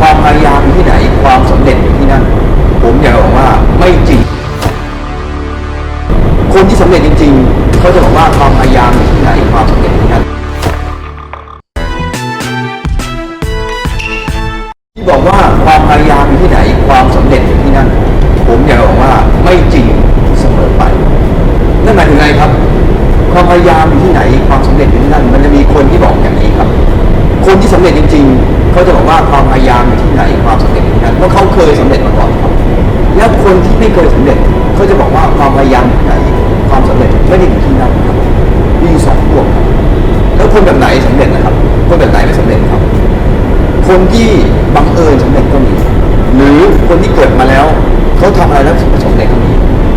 ความพยายามอยู่ที่ไหนความสำเร็จอยู่ที่นั่นผมอยากบอกว่าไม่จริง คนที่สำเร็จจริง ๆ เขาจะบอกว่าความพยายามอยู่ที่ไหนความสำเร็จอยู่ที่นั่นที่บอกว่าความพยายามอยู่ที่ไหนความสำเร็จอยู่ที่นั่น ผมอยากบอกว่าไม่จริงเสมอไปนั่นหมายถึงไงครับ ความพยายามอยู่ที่ไหนความสำเร็จอยู่ที่นั่น มันจะมีคนที่บอกอย่างนี้ครับ คนที่สำเร็จจริง ๆ เขาจะบอกว่าความพยายามอยู่ที่ไหนความสำเร็จอยู่ที่นั่นเพราะเขาเคยสำเร็จมาก่อนครับแล้วคนที่ไม่เคยสำเร็จเขาจะบอกว่าความพยายามอยู่ที่ไหนความสำเร็จไม่ได้อยู่ที่นั่นครับมีสองพวกแล้วคนแบบไหนสำเร็จนะครับ คนแบบไหนไม่สำเร็จครับ คนที่บังเอิญสำเร็จก็มีหรือคนที่เกิดมาแล้วเขาทำอะไรแล้วสำเร็จก็มี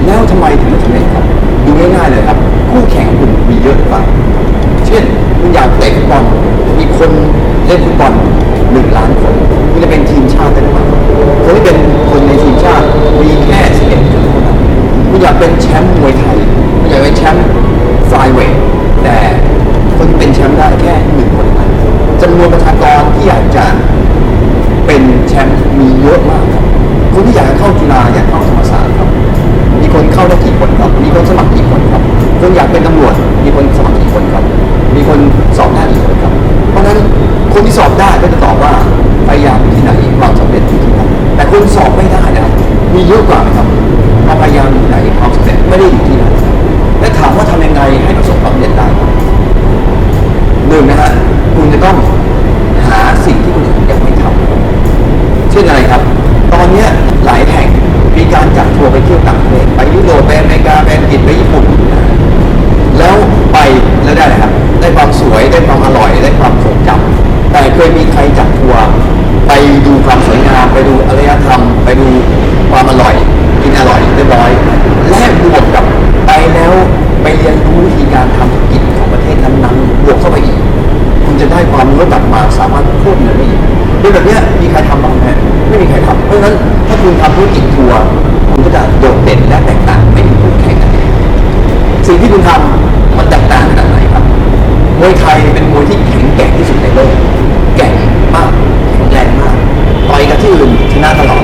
แล้วทำไมถึงไม่สำเร็จครับดูง่ายๆเลยครับ คู่แข่งคุณมีเยอะหรือเปล่าเช่นคุณอยากเตะฟุตบอลมีคนเล่นฟุตบอล หนึ่งล้านคนคุณจะเป็นทีมชาติได้หรือเปล่าคนที่เป็นคนในทีมชาติ คนที่สอบได้ก็จะตอบว่าพยายามที่ไหนความสำเร็จอยู่ที่นั่นแต่คนสอบไม่ได้นะมีเยอะกว่าครับความพยายามอยู่ที่ไหนความสำเร็จไม่ได้อยู่ที่นั่นและถามว่าทำยังไงให้ประสบความสำเร็จได้หนึ่งนะฮะคุณจะต้องหาสิ่งที่คนอื่นยังไม่ทำเช่นอะไรครับ ตอนนี้หลายแห่งมีการจัดทัวร์ไปเที่ยวต่างประเทศไปยุโรปไปอเมริกาไปอังกฤษไปญี่ปุ่น คุณจะได้ความรู้กลับมาสามารถพูดเงินได้อีกโดยแบบนี้มีใครทำบ้างไหมไม่มีใครทำเพราะฉะนั้นถ้าคุณทำธุรกิจทัวร์คุณก็จะโดดเด่นและแตกต่างไม่มีคู่แข่งกันสิ่งที่คุณทำมันแตกต่างขนาดไหนครับมวยไทยเป็นมวยที่แข็งแกร่งที่สุดในโลกแกร่งมากแข็งแรงมากต่อยกับที่อื่นชนะตลอด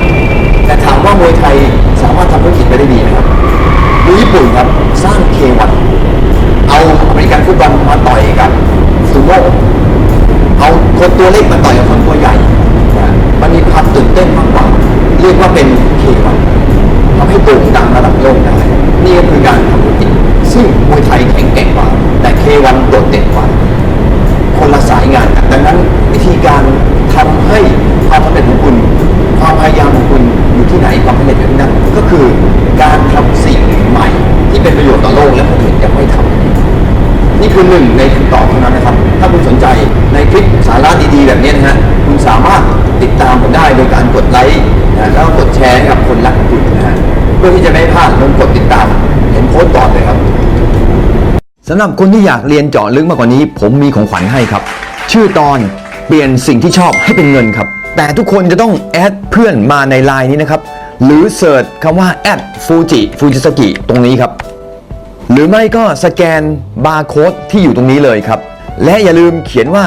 แต่ถามว่ามวยไทยสามารถทำธุรกิจไปได้ดีไหมครับดูญี่ปุ่นครับสร้างเควันเอาอเมริกันฟุตบอล ตัวเล็กมาต่อยกับคนตัวใหญ่มันมีความตื่นเต้นมากกว่า เรียกว่าเป็นเควันทำให้โด่งดังระดับโลกได้ นี่ก็คือการทำธุรกิจซึ่งมวยไทยแข็งแกร่งกว่า แต่เควันโดดเด่นกว่า คนละสายงานกันดังนั้นวิธีการทำให้ความสำเร็จของคุณ ความพยายามของคุณอยู่ที่ไหนความสำเร็จอยู่ที่นั่นก็คือการทำสิ่งใหม่ ที่เป็นประโยชน์ต่อโลกและคนอื่นยังไม่ทำนี่คือหนึ่งในคำตอบเท่านั้นนะครับ ถ้าคุณสนใจ คลิปสาระดีๆแบบนี้นะฮะคุณสามารถติดตามผมได้โดยการกดไลค์นะแล้วก็กดแชร์กับคนรักคุณนะฮะเพื่อที่จะไม่พลาดลงกดติดตามเห็นโพสต์ก่อนเลยครับสำหรับคนที่อยากเรียนเจาะลึกมากกว่านี้ ผมมีของขวัญให้ครับ ชื่อตอนเปลี่ยนสิ่งที่ชอบให้เป็นเงินครับ แต่ทุกคนจะต้องแอดเพื่อนมาในไลน์นี้นะครับ หรือเสิร์ชคำว่าแอดฟูจิฟูจิสกิตรงนี้ครับ หรือไม่ก็สแกนบาร์โค้ดที่อยู่ตรงนี้เลยครับ และอย่าลืมเขียนว่า